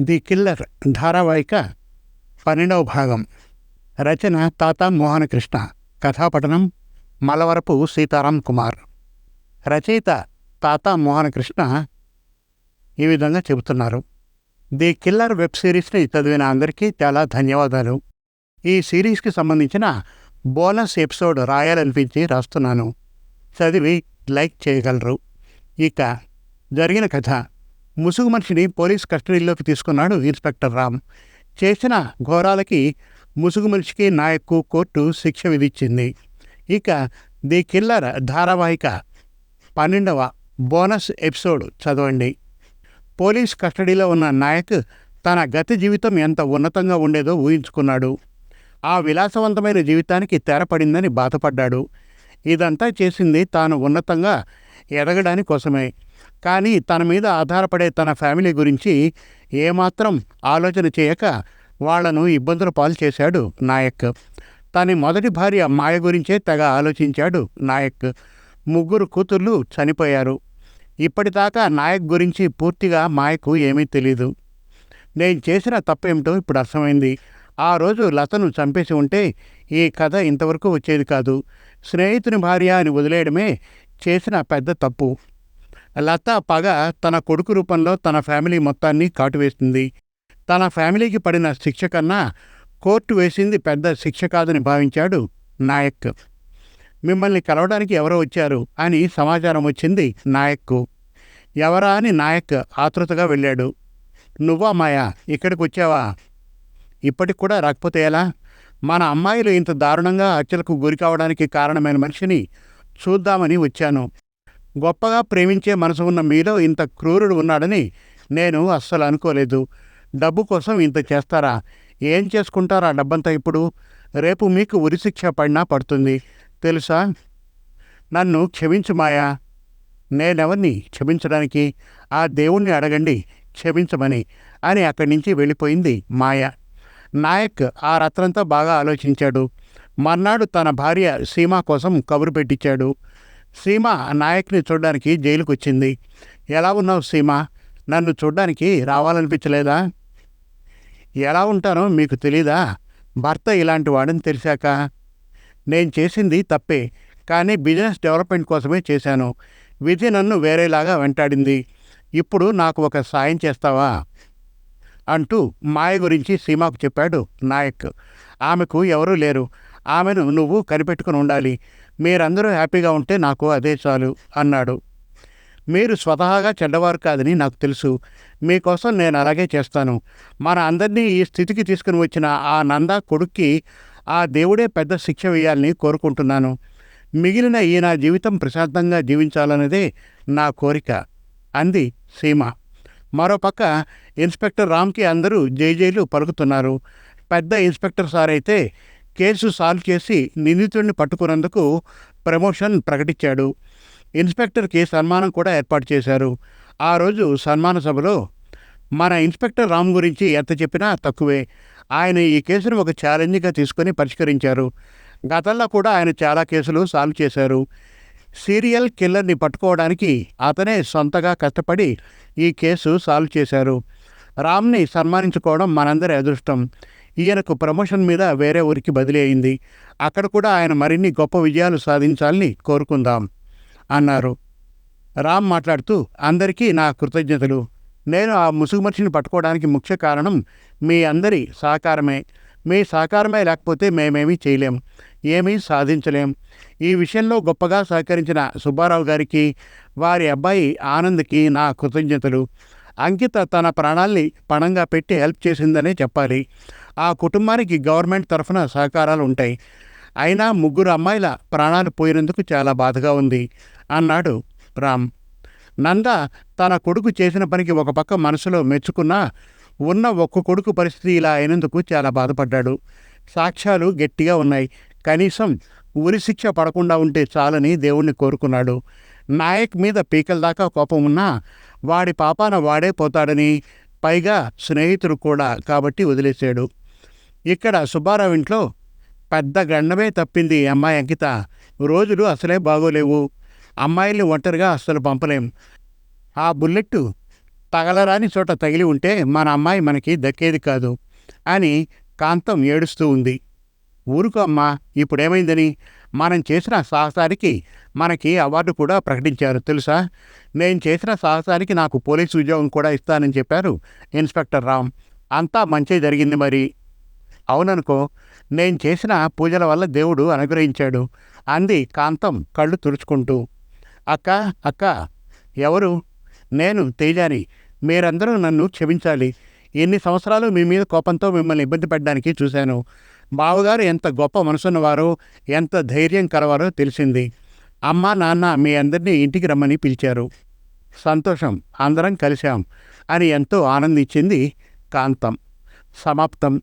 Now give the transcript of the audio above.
The killer ధారావాహిక పన్నెండవ భాగం. రచన తాత మోహనకృష్ణ. కథాపఠనం మలవరపు సీతారాం కుమార్. రచయిత తాత మోహనకృష్ణ ఈ విధంగా చెబుతున్నారు. ది కిల్లర్ వెబ్ సిరీస్ని చదివిన అందరికీ చాలా ధన్యవాదాలు. ఈ సిరీస్కి సంబంధించిన బోనస్ ఎపిసోడ్ రాయాలనిపించి రాస్తున్నాను. చదివి లైక్ చేయగలరు. ఇక జరిగిన కథ ముసుగు మనిషిని పోలీస్ కస్టడీలోకి తీసుకున్నాడు ఇన్స్పెక్టర్ రామ్. చేసిన ఘోరాలకి ముసుగు మనిషికి నాయక్కు కోర్టు శిక్ష విధించింది. ఇక ది కిల్లర్ ధారావాహిక పన్నెండవ బోనస్ ఎపిసోడ్ చదవండి. పోలీస్ కస్టడీలో ఉన్న నాయక్ తన గత జీవితం ఎంత ఉన్నతంగా ఉండేదో ఊహించుకున్నాడు. ఆ విలాసవంతమైన జీవితానికి తెరపడిందని బాధపడ్డాడు. ఇదంతా చేసింది తాను ఉన్నతంగా ఎదగడాని కోసమే కానీ తన మీద ఆధారపడే తన ఫ్యామిలీ గురించి ఏమాత్రం ఆలోచన చేయక వాళ్ళను ఇబ్బందుల పాలు చేశాడు నాయక్. తన మొదటి భార్య మాయ గురించే తెగ ఆలోచించాడు నాయక్. ముగ్గురు కూతుర్లు చనిపోయారు. ఇప్పటిదాకా నాయక్ గురించి పూర్తిగా మాయకు ఏమీ తెలీదు. నేను చేసిన తప్పేమిటో ఇప్పుడు అర్థమైంది. ఆ రోజు లతను చంపేసి ఉంటే ఈ కథ ఇంతవరకు వచ్చేది కాదు. స్నేహితుని భార్య అని వదిలేయడమే చేసిన పెద్ద తప్పు. లత పగ తన కొడుకు రూపంలో తన ఫ్యామిలీ మొత్తాన్ని కాటువేసింది తన ఫ్యామిలీకి పడిన శిక్ష కన్నా కోర్టు వేసింది పెద్ద శిక్ష కాదని భావించాడు నాయక్. మిమ్మల్ని కలవడానికి ఎవరో వచ్చారు అని సమాచారం వచ్చింది నాయక్కు ఎవరా అని నాయక్ ఆతృతగా వెళ్ళాడు. నువ్వా మాయా ఇక్కడికి వచ్చావా? ఇప్పటికి కూడా రాకపోతే ఎలా? మన అమ్మాయిలు ఇంత దారుణంగా హత్యలకు గురి కావడానికి కారణమైన మనిషిని చూద్దామని వచ్చాను. గొప్పగా ప్రేమించే మనసు ఉన్న మీలో ఇంత క్రూరుడు ఉన్నాడని నేను అస్సలు అనుకోలేదు. డబ్బు కోసం ఇంత చేస్తారా? ఏం చేసుకుంటారా డబ్బంతా ఇప్పుడు? రేపు మీకు ఉరిశిక్ష పడినా పడుతుంది. తెలుసా? నన్ను క్షమించుమాయా నేనెవరిని క్షమించడానికి? ఆ దేవుణ్ణి అడగండి. క్షమించమని అని అక్కడి నుంచి వెళ్ళిపోయింది మాయ. నాయక్ ఆ రాత్రంతా బాగా ఆలోచించాడు. మర్నాడు తన భార్య సీమా కోసం కబురు పెట్టించాడు. సీమ నాయక్ని చూడడానికి జైలుకు వచ్చింది ఎలా ఉన్నావు సీమ? నన్ను చూడడానికి రావాలనిపించలేదా? ఎలా ఉంటానో మీకు తెలీదా? భర్త ఇలాంటి వాడని తెలిసాక? నేను చేసింది తప్పే కానీ బిజినెస్ డెవలప్మెంట్ కోసమే చేశాను. విధి నన్ను వేరేలాగా వెంటాడింది. ఇప్పుడు నాకు ఒక సాయం చేస్తావా? అంటూ మాయ గురించి సీమాకు చెప్పాడు నాయక్. ఆమెకు ఎవరూ లేరు. ఆమెను నువ్వు కనిపెట్టుకుని ఉండాలి. మీరందరూ హ్యాపీగా ఉంటే నాకు అదే చాలు అన్నాడు. మీరు స్వతహాగా చెడ్డవారు కాదని నాకు తెలుసు. మీకోసం నేను అలాగే చేస్తాను. మన అందరినీ ఈ స్థితికి తీసుకుని వచ్చిన ఆ నంద కొడుక్కి ఆ దేవుడే పెద్ద శిక్ష వేయాలని కోరుకుంటున్నాను. మిగిలిన ఈ నా జీవితం ప్రశాంతంగా జీవించాలన్నదే నా కోరిక అంది సీమ. మరోపక్క ఇన్స్పెక్టర్ రామ్కి అందరూ జైజైలు పలుకుతున్నారు. పెద్ద ఇన్స్పెక్టర్ సార్ అయితే కేసు సాల్వ్ చేసి నిందితుడిని పట్టుకున్నందుకు ప్రమోషన్ ప్రకటించాడు. ఇన్స్పెక్టర్కి సన్మానం కూడా ఏర్పాటు చేశారు. ఆ రోజు సన్మాన సభలో మన ఇన్స్పెక్టర్ రామ్ గురించి ఎంత చెప్పినా తక్కువే. ఆయన ఈ కేసును ఒక ఛాలెంజ్గా తీసుకొని పరిష్కరించారు. గతంలో కూడా ఆయన చాలా కేసులు సాల్వ్ చేశారు. సీరియల్ కిల్లర్ని పట్టుకోవడానికి అతనే సొంతగా కష్టపడి ఈ కేసు సాల్వ్ చేశారు. రామ్ని సన్మానించుకోవడం మనందరి అదృష్టం. ఈయనకు ప్రమోషన్ మీద వేరే ఊరికి బదిలీ అయింది. అక్కడ కూడా ఆయన మరిన్ని గొప్ప విజయాలు సాధించాలని కోరుకుందాం అన్నారు. రామ్ మాట్లాడుతూ అందరికీ నా కృతజ్ఞతలు. నేను ఆ ముసుగు మనిషిని పట్టుకోవడానికి ముఖ్య కారణం మీ అందరి సహకారమే. మీ సహకారమే లేకపోతే మేమేమీ చేయలేం ఏమీ సాధించలేం. ఈ విషయంలో గొప్పగా సహకరించిన సుబ్బారావు గారికి వారి అబ్బాయి ఆనంద్కి నా కృతజ్ఞతలు. అంకిత తన ప్రాణాల్ని పణంగా పెట్టి హెల్ప్ చేసిందనే చెప్పాలి. ఆ కుటుంబానికి గవర్నమెంట్ తరఫున సహకారాలు ఉంటాయి. అయినా ముగ్గురు అమ్మాయిల ప్రాణాలు పోయినందుకు చాలా బాధగా ఉంది. అన్నాడు రామ్. నంద తన కొడుకు చేసిన పనికి ఒక పక్క మనసులో మెచ్చుకున్నా ఉన్న ఒక్క కొడుకు పరిస్థితి ఇలా అయినందుకు చాలా బాధపడ్డాడు. సాక్ష్యాలు గట్టిగా ఉన్నాయి. కనీసం ఉరి శిక్ష పడకుండా ఉంటే చాలని దేవుణ్ణి కోరుకున్నాడు. నాయక్ మీద పీకల దాకా కోపం ఉన్నా వాడి పాపాన వాడే పోతాడని పైగా స్నేహితుడు కూడా కాబట్టి వదిలేశాడు. ఇక్కడ సుబ్బారావు ఇంట్లో పెద్ద గండమే తప్పింది అమ్మాయి అంకిత. రోజులు అసలే బాగోలేవు. అమ్మాయిల్ని ఒంటరిగా అస్సలు పంపలేం. ఆ బుల్లెట్ తగలరాని చోట తగిలి ఉంటే మన అమ్మాయి మనకి దక్కేది కాదు అని కాంతం ఏడుస్తూ ఉంది. ఊరుకో అమ్మా ఇప్పుడేమైందని? మనం చేసిన సాహసానికి మనకి అవార్డు కూడా ప్రకటించారు తెలుసా? నేను చేసిన సాహసానికి నాకు పోలీసు ఉద్యోగం కూడా ఇస్తానని చెప్పారు ఇన్స్పెక్టర్ రామ్. అంతా మంచి జరిగింది మరి. అవుననుకో నేను చేసిన పూజల వల్ల దేవుడు అనుగ్రహించాడు. అంది కాంతం కళ్ళు తుడుచుకుంటూ. అక్క అక్క ఎవరు? నేను తేజాని. మీరందరూ నన్ను క్షమించాలి. ఎన్ని సంవత్సరాలు మీ మీద కోపంతో మిమ్మల్ని ఇబ్బంది పెట్టడానికి చూశాను. బావగారు ఎంత గొప్ప మనసున్నవారో ఎంత ధైర్యం కలవారో తెలిసింది. అమ్మ నాన్న మీ అందరినీ ఇంటికి రమ్మని పిలిచారు. సంతోషం అందరం కలిశాం అని ఎంతో ఆనందించింది కాంతం. సమాప్తం.